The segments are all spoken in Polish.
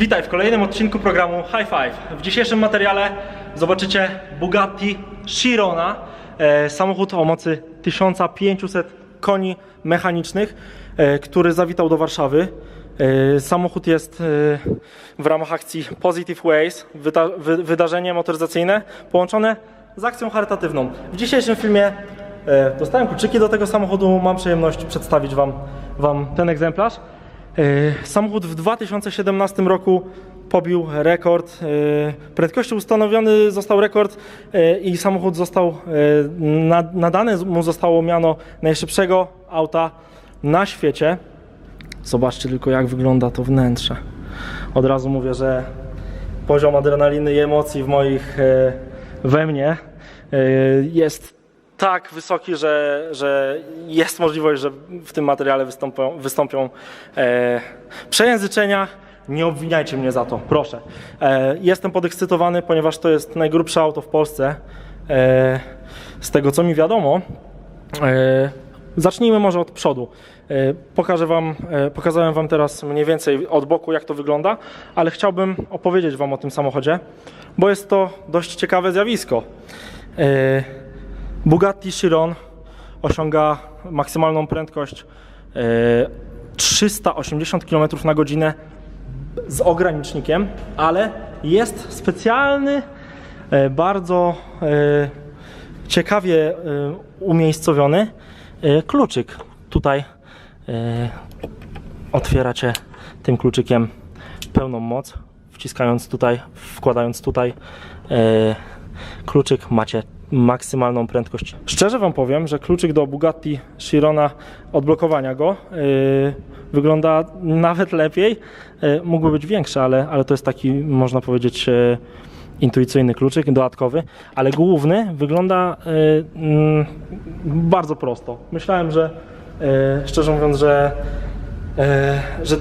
Witaj w kolejnym odcinku programu High Five. W dzisiejszym materiale zobaczycie Bugatti Chirona, e, samochód o mocy 1500 koni mechanicznych, e, który zawitał do Warszawy. E, samochód jest w ramach akcji Positive Ways, wyda- wy- wydarzenie motoryzacyjne połączone z akcją charytatywną. W dzisiejszym filmie dostałem kluczyki do tego samochodu, mam przyjemność przedstawić Wam, wam ten egzemplarz. E, Samochód w 2017 roku pobił rekord. e, Prędkości ustanowiony został rekord e, i samochód został na- nadane mu zostało miano najszybszego auta na świecie. Zobaczcie tylko jak wygląda to wnętrze. Od razu mówię, że poziom adrenaliny i emocji w moich we mnie jest tak wysoki, że, że jest możliwość, że w tym materiale wystąpią, wystąpią e, przejęzyczenia. Nie obwiniajcie mnie za to, proszę. E, jestem podekscytowany, ponieważ to jest najgrubsze auto w Polsce. E, z tego co mi wiadomo, E, Zacznijmy może od przodu. E, Pokażę wam, e, pokazałem Wam teraz mniej więcej od boku, jak to wygląda, ale chciałbym opowiedzieć Wam o tym samochodzie, bo jest to dość ciekawe zjawisko. E, Bugatti Chiron osiąga maksymalną prędkość e, 380 km na godzinę z ogranicznikiem, ale jest specjalny, e, bardzo e, ciekawie e, umiejscowiony e, kluczyk. Tutaj e, otwieracie tym kluczykiem pełną moc, wciskając tutaj, wkładając tutaj e, kluczyk, macie maksymalną prędkość. Szczerze Wam powiem, że kluczyk do Bugatti Chirona, odblokowania go, e, wygląda nawet lepiej. E, mógłby być większy, ale, ale to jest taki, można powiedzieć, e, intuicyjny kluczyk dodatkowy, ale główny wygląda e, mm, bardzo prosto. Myślałem, że e, szczerze mówiąc, że, e, że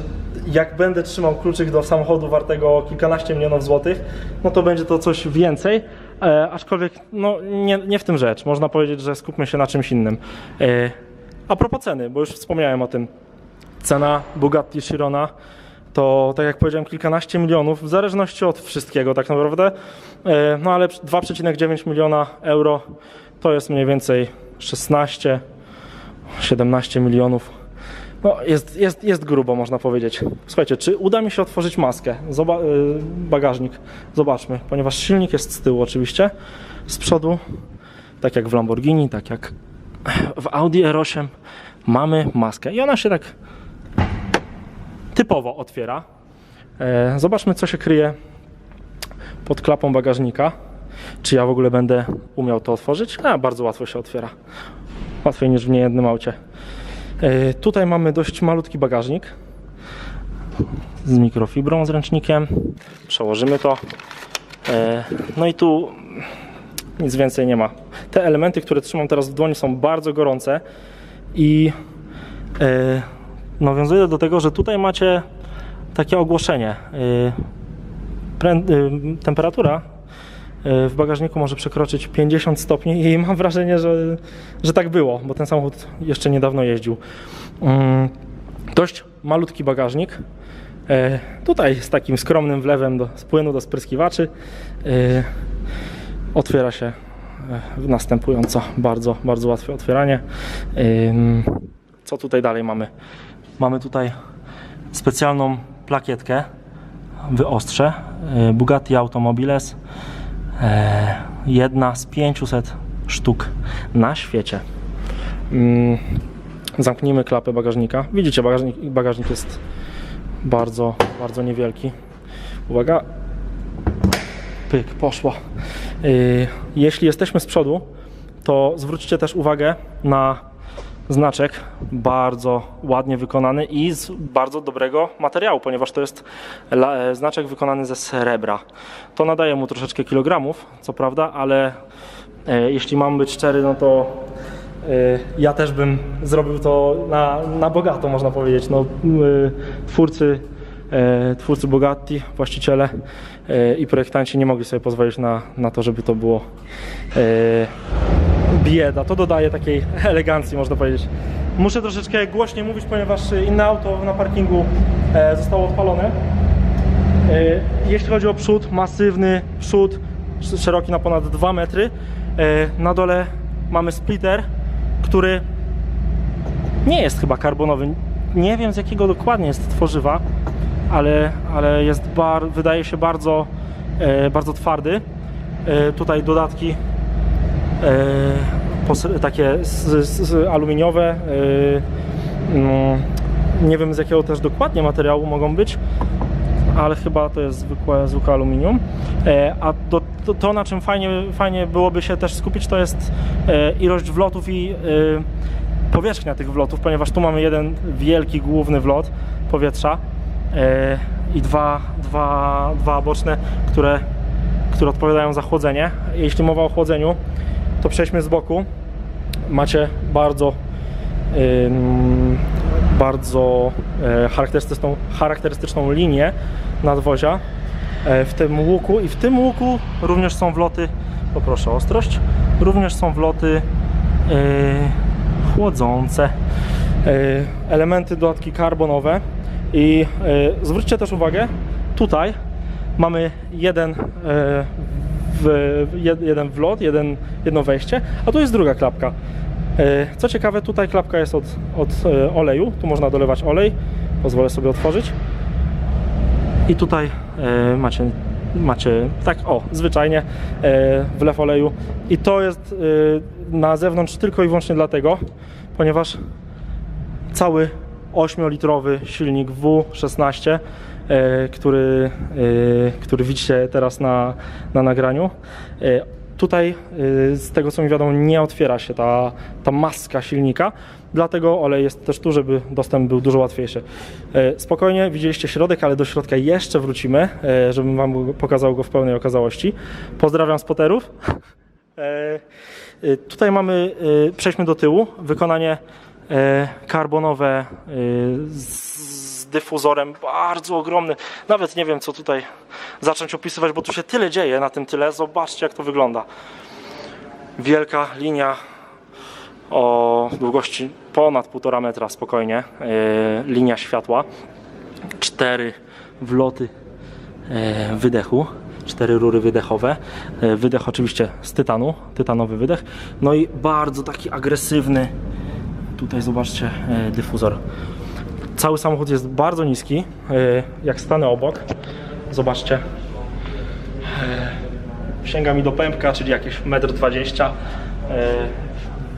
jak będę trzymał kluczyk do samochodu wartego kilkanaście milionów złotych, no to będzie to coś więcej, e, aczkolwiek no, nie, nie w tym rzecz. Można powiedzieć, że skupmy się na czymś innym. E, a propos ceny, bo już wspomniałem o tym. Cena Bugatti Chirona to, tak jak powiedziałem, kilkanaście milionów, w zależności od wszystkiego tak naprawdę. E, No ale 2,9 miliona euro to jest mniej więcej 16, 17 milionów. No, jest, jest, jest grubo, można powiedzieć. Słuchajcie, czy uda mi się otworzyć maskę? Zoba- y, bagażnik. Zobaczmy, ponieważ silnik jest z tyłu oczywiście. Z przodu, tak jak w Lamborghini, tak jak w Audi R8, mamy maskę. I ona się tak typowo otwiera. E, Zobaczmy, co się kryje pod klapą bagażnika. Czy ja w ogóle będę umiał to otworzyć? A, bardzo łatwo się otwiera. Łatwiej niż w niejednym aucie. E, Tutaj mamy dość malutki bagażnik z mikrofibrą, z ręcznikiem. Przełożymy to. E, No i tu nic więcej nie ma. Te elementy, które trzymam teraz w dłoni są bardzo gorące i e, nawiązuję do tego, że tutaj macie takie ogłoszenie. Temperatura w bagażniku może przekroczyć 50 stopni i mam wrażenie, że, że tak było, bo ten samochód jeszcze niedawno jeździł. Mm, Dość malutki bagażnik. E, Tutaj z takim skromnym wlewem do, z płynu do spryskiwaczy e, otwiera się e, następująco. Bardzo, bardzo łatwe otwieranie. Co tutaj dalej mamy? Mamy tutaj specjalną plakietkę wyostrze e, Bugatti Automobiles. E, Jedna z 500 sztuk na świecie. Ym, Zamknijmy klapę bagażnika. Widzicie, bagażnik, bagażnik jest bardzo, bardzo niewielki. Uwaga. Pyk, poszło. Yy, Jeśli jesteśmy z przodu, to zwróćcie też uwagę na znaczek bardzo ładnie wykonany i z bardzo dobrego materiału, ponieważ to jest e, znaczek wykonany ze srebra. To nadaje mu troszeczkę kilogramów, co prawda, ale e, jeśli mam być szczery, no to e, ja też bym zrobił to na, na bogato, można powiedzieć. No, twórcy, twórcy Bugatti, właściciele i projektanci nie mogli sobie pozwolić na, na to, żeby to było bieda. To dodaje takiej elegancji, można powiedzieć. Muszę troszeczkę głośniej mówić, ponieważ inne auto na parkingu e, zostało odpalone. Jeśli chodzi o przód, masywny przód, sz- szeroki na ponad 2 metry. E, Na dole mamy splitter, który nie jest chyba karbonowy. Nie wiem z jakiego dokładnie jest tworzywa, ale, ale jest bar, wydaje się bardzo, e, bardzo twardy. E, tutaj dodatki e, takie z, z aluminiowe. E, mm, nie wiem z jakiego też dokładnie materiału mogą być, ale chyba to jest zwykłe, zwykłe aluminium. E, a do, to, to, na czym fajnie, fajnie byłoby się też skupić, to jest e, ilość wlotów i e, powierzchnia tych wlotów, ponieważ tu mamy jeden wielki, główny wlot powietrza e, i dwa, dwa, dwa boczne, które, które odpowiadają za chłodzenie. Jeśli mowa o chłodzeniu, to przejdźmy z boku. Macie bardzo bardzo e, charakterystyczną, charakterystyczną linię nadwozia e, w tym łuku i w tym łuku również są wloty, poproszę o ostrość, również są wloty e, chłodzące, elementy dodatki karbonowe i zwróćcie też uwagę, tutaj mamy jeden, w, jed, jeden wlot, jeden, jedno wejście, a tu jest druga klapka. E, Co ciekawe, tutaj klapka jest od, od e, oleju, tu można dolewać olej, pozwolę sobie otworzyć. I tutaj e, macie, macie tak, o, zwyczajnie wlew oleju. I to jest na zewnątrz tylko i wyłącznie dlatego, ponieważ cały 8-litrowy silnik W16, e, który, e, który widzicie teraz na, na nagraniu. E, Tutaj, z tego co mi wiadomo, nie otwiera się ta, ta maska silnika, dlatego olej jest też tu, żeby dostęp był dużo łatwiejszy. Spokojnie, widzieliście środek, ale do środka jeszcze wrócimy, żebym Wam pokazał go w pełnej okazałości. Pozdrawiam spoterów. Tutaj mamy, przejdźmy do tyłu, wykonanie karbonowe e, z dyfuzorem bardzo ogromny. Nawet nie wiem co tutaj zacząć opisywać, bo tu się tyle dzieje na tym tyle. Zobaczcie jak to wygląda. Wielka linia o długości ponad 1,5 metra spokojnie. E, linia światła. Cztery wloty e, wydechu, cztery rury wydechowe. E, Wydech oczywiście z tytanu, tytanowy wydech. No i bardzo taki agresywny, tutaj zobaczcie, e, dyfuzor. Cały samochód jest bardzo niski. e, Jak stanę obok, zobaczcie. E, Sięga mi do pępka, czyli jakieś 1,20 m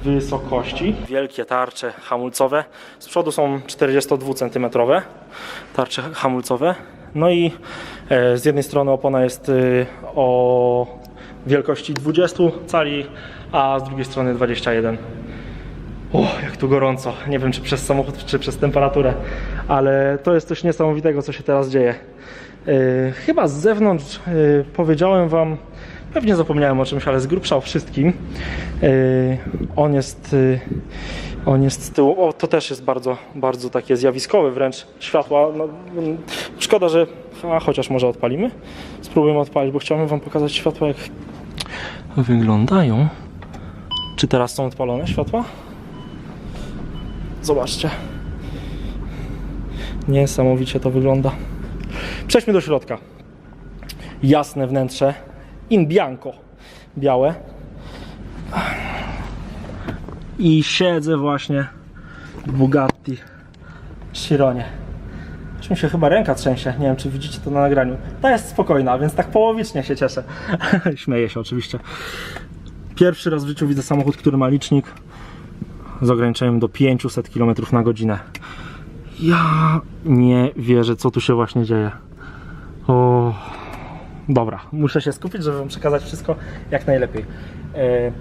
wysokości. Wielkie tarcze hamulcowe. Z przodu są 42 cm tarcze hamulcowe. No i z jednej strony opona jest o wielkości 20 cali, a z drugiej strony 21. O, tu gorąco. Nie wiem, czy przez samochód, czy przez temperaturę, ale to jest coś niesamowitego, co się teraz dzieje. E, chyba z zewnątrz e, powiedziałem Wam, pewnie zapomniałem o czymś, ale z grubsza o wszystkim. E, on jest, e, on jest z tyłu. O, to też jest bardzo, bardzo takie zjawiskowe wręcz światła. No, mm, szkoda, że. A chociaż może odpalimy. Spróbujemy odpalić, bo chciałbym Wam pokazać światła, jak wyglądają. Czy teraz są odpalone światła? Zobaczcie. Niesamowicie to wygląda. Przejdźmy do środka. Jasne wnętrze. In bianco. Białe. I siedzę właśnie w Bugatti Chironie. Mi się chyba ręka trzęsie. Nie wiem, czy widzicie to na nagraniu. Ta jest spokojna, więc tak połowicznie się cieszę. Śmieję się oczywiście. Pierwszy raz w życiu widzę samochód, który ma licznik z ograniczeniem do 500 km na godzinę. Ja nie wierzę, co tu się właśnie dzieje. O, dobra, muszę się skupić, żeby Wam przekazać wszystko jak najlepiej. E,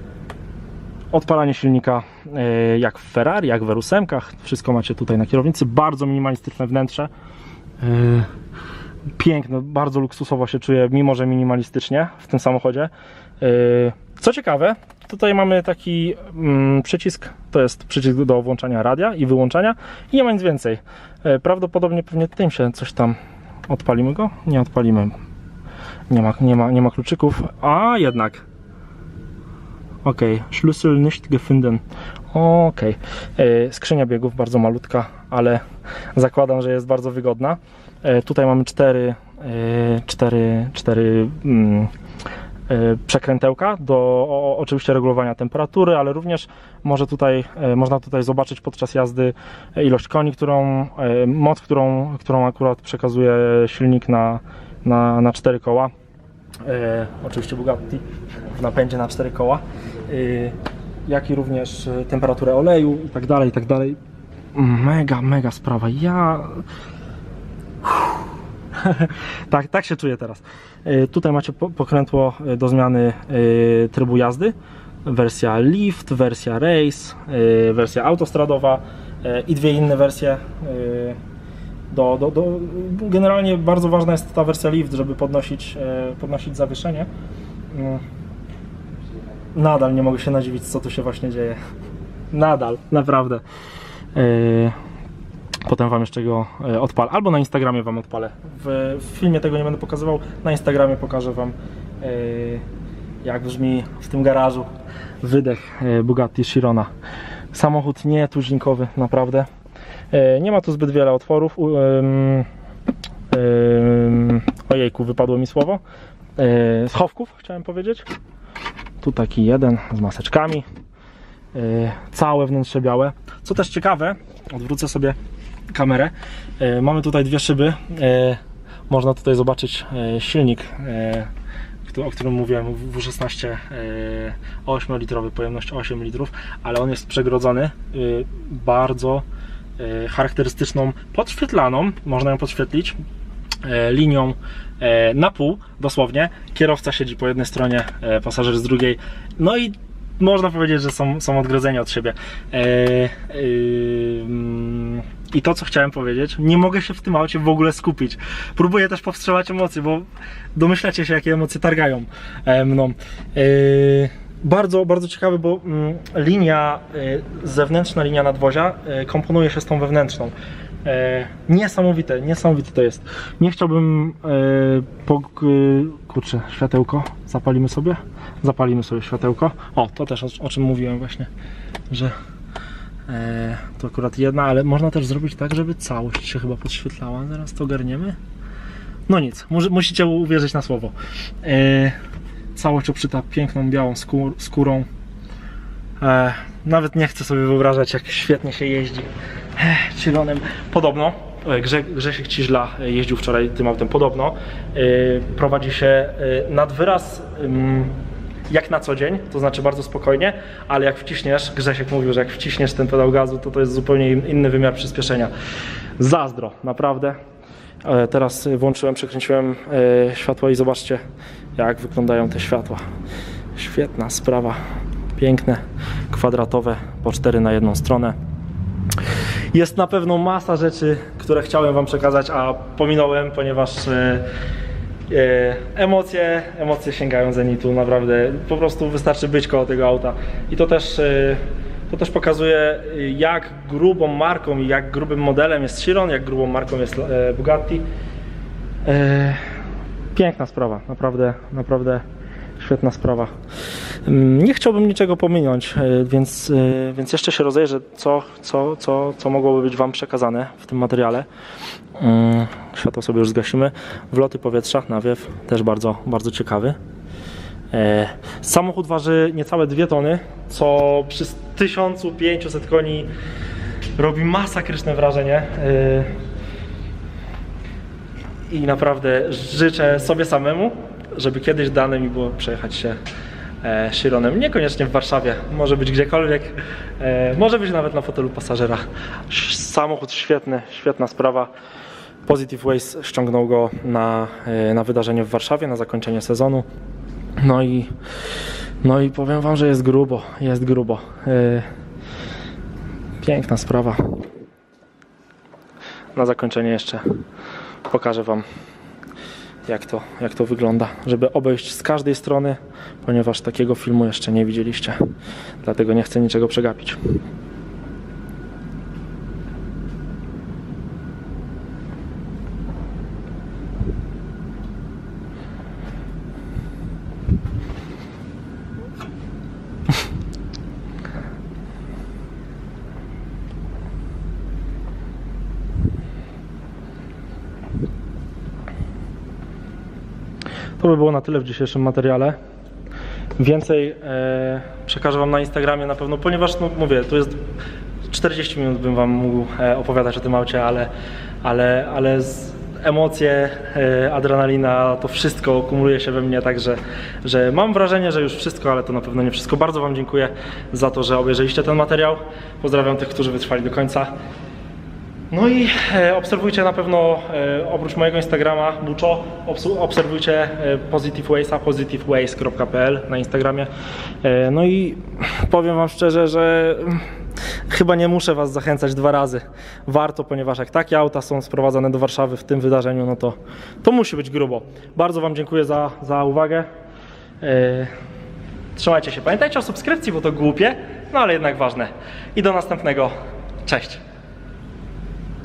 odpalanie silnika e, jak w Ferrari, jak w R8, wszystko macie tutaj na kierownicy. Bardzo minimalistyczne wnętrze. E, piękne, bardzo luksusowo się czuję, mimo że minimalistycznie w tym samochodzie. Co ciekawe, tutaj mamy taki mm, przycisk, to jest przycisk do włączania radia i wyłączania i nie ma nic więcej. E, Prawdopodobnie pewnie tym się coś tam odpalimy go? Nie odpalimy. Nie ma, nie ma, nie ma kluczyków, a jednak. Okej, Schlüssel nicht gefunden. Okej. E, Skrzynia biegów bardzo malutka, ale zakładam, że jest bardzo wygodna. E, Tutaj mamy cztery cztery, cztery mm, przekrętełka do oczywiście regulowania temperatury, ale również może tutaj, y, można tutaj zobaczyć podczas jazdy ilość koni, którą, y, moc, którą, którą akurat przekazuje silnik na, na, na cztery koła. E, oczywiście Bugatti w napędzie na cztery koła, e, jak i również temperaturę oleju i tak dalej, i tak dalej. Mega, mega sprawa. Ja. tak, tak się czuję teraz. E, tutaj macie po- pokrętło e, do zmiany e, trybu jazdy. Wersja Lift, wersja Race, wersja autostradowa i dwie inne wersje. do, do, do, generalnie bardzo ważna jest ta wersja lift, żeby podnosić, podnosić zawieszenie. Mm. Nadal nie mogę się nadziwić, co tu się właśnie dzieje. Nadal, naprawdę. Potem Wam jeszcze go e, odpalę, albo na Instagramie Wam odpalę. W, w filmie tego nie będę pokazywał, na Instagramie pokażę Wam, e, jak brzmi w tym garażu wydech e, Bugatti Chirona. Samochód nie tuzinkowy, naprawdę. Nie ma tu zbyt wiele otworów. Ojejku, wypadło mi słowo. Schowków chciałem powiedzieć. Tu taki jeden z maseczkami. Całe wnętrze białe. Co też ciekawe, odwrócę sobie kamerę. E, Mamy tutaj dwie szyby. E, Można tutaj zobaczyć e, silnik, o którym mówiłem, W16 e, 8-litrowy, pojemność 8 litrów, ale on jest przegrodzony bardzo charakterystyczną podświetlaną, można ją podświetlić linią na pół, dosłownie. Kierowca siedzi po jednej stronie, pasażer z drugiej. No i można powiedzieć, że są, są odgrodzeni od siebie. E, ym, I to, co chciałem powiedzieć, nie mogę się w tym aucie w ogóle skupić. Próbuję też powstrzymać emocje, bo domyślacie się, jakie emocje targają e, mną. E, bardzo, bardzo ciekawy, bo mm, linia, y, zewnętrzna linia nadwozia komponuje się z tą wewnętrzną. E, niesamowite, niesamowite to jest. Nie chciałbym. E, po, kurczę, światełko. Zapalimy sobie? Zapalimy sobie światełko. O, to też o, o czym mówiłem właśnie, że e, to akurat jedna, ale można też zrobić tak, żeby całość się chyba podświetlała. Zaraz to ogarniemy. No nic, musicie uwierzyć na słowo. E, całość obszyta piękną białą skór, skórą. E, nawet nie chcę sobie wyobrażać, jak świetnie się jeździ e, Chironem. Podobno, e, Grze, Grzesiek Ciżla e, jeździł wczoraj tym autem, podobno e, prowadzi się e, nad wyraz jak na co dzień, to znaczy bardzo spokojnie, ale jak wciśniesz, Grzesiek mówił, że jak wciśniesz ten pedał gazu, to to jest zupełnie inny wymiar przyspieszenia. Zazdro, naprawdę. E, Teraz włączyłem, przekręciłem e, światła i zobaczcie, jak wyglądają te światła. Świetna sprawa. Piękne, kwadratowe, po cztery na jedną stronę. Jest na pewno masa rzeczy, które chciałem Wam przekazać, a pominąłem, ponieważ e, emocje, emocje sięgają zenitu, naprawdę. Po prostu wystarczy być koło tego auta. I to też, e, to też pokazuje, e, jak grubą marką i jak grubym modelem jest Chiron, jak grubą marką jest e, Bugatti. E, piękna sprawa, naprawdę, naprawdę świetna sprawa. Mm, Nie chciałbym niczego pominąć, e, więc, e, więc jeszcze się rozejrzę, co, co, co, co mogłoby być Wam przekazane w tym materiale. Mm, Światło sobie już zgasimy. Wloty powietrza, nawiew, też bardzo, bardzo ciekawy. E, Samochód waży niecałe 2 tony, co przy 1500 koni robi masakryczne wrażenie. I naprawdę życzę sobie samemu, żeby kiedyś dane mi było przejechać się e, Chironem. Niekoniecznie w Warszawie, może być gdziekolwiek, e, może być nawet na fotelu pasażera. Samochód świetny, świetna sprawa. Positive Waste ściągnął go na, e, na wydarzenie w Warszawie, na zakończenie sezonu. No i, no i powiem Wam, że jest grubo, jest grubo. Piękna sprawa. Na zakończenie jeszcze pokażę Wam jak to, jak to wygląda, żeby obejść z każdej strony, ponieważ takiego filmu jeszcze nie widzieliście. Dlatego nie chcę niczego przegapić. To by było na tyle w dzisiejszym materiale. Więcej e, przekażę Wam na Instagramie na pewno, ponieważ no, mówię, to jest 40 minut bym Wam mógł e, opowiadać o tym aucie, ale, ale, ale z, emocje, e, adrenalina, to wszystko kumuluje się we mnie, także że mam wrażenie, że już wszystko, ale to na pewno nie wszystko. Bardzo Wam dziękuję za to, że obejrzeliście ten materiał. Pozdrawiam tych, którzy wytrwali do końca. No i e, obserwujcie na pewno e, oprócz mojego Instagrama Buczo, obserwujcie e, Positive Waysa, positiveways.pl na Instagramie. No i powiem Wam szczerze, że mm, chyba nie muszę Was zachęcać dwa razy. Warto, ponieważ jak takie auta są sprowadzane do Warszawy w tym wydarzeniu, no to, to musi być grubo. Bardzo Wam dziękuję za, za uwagę. Trzymajcie się. Pamiętajcie o subskrypcji, bo to głupie, no ale jednak ważne. I do następnego. Cześć.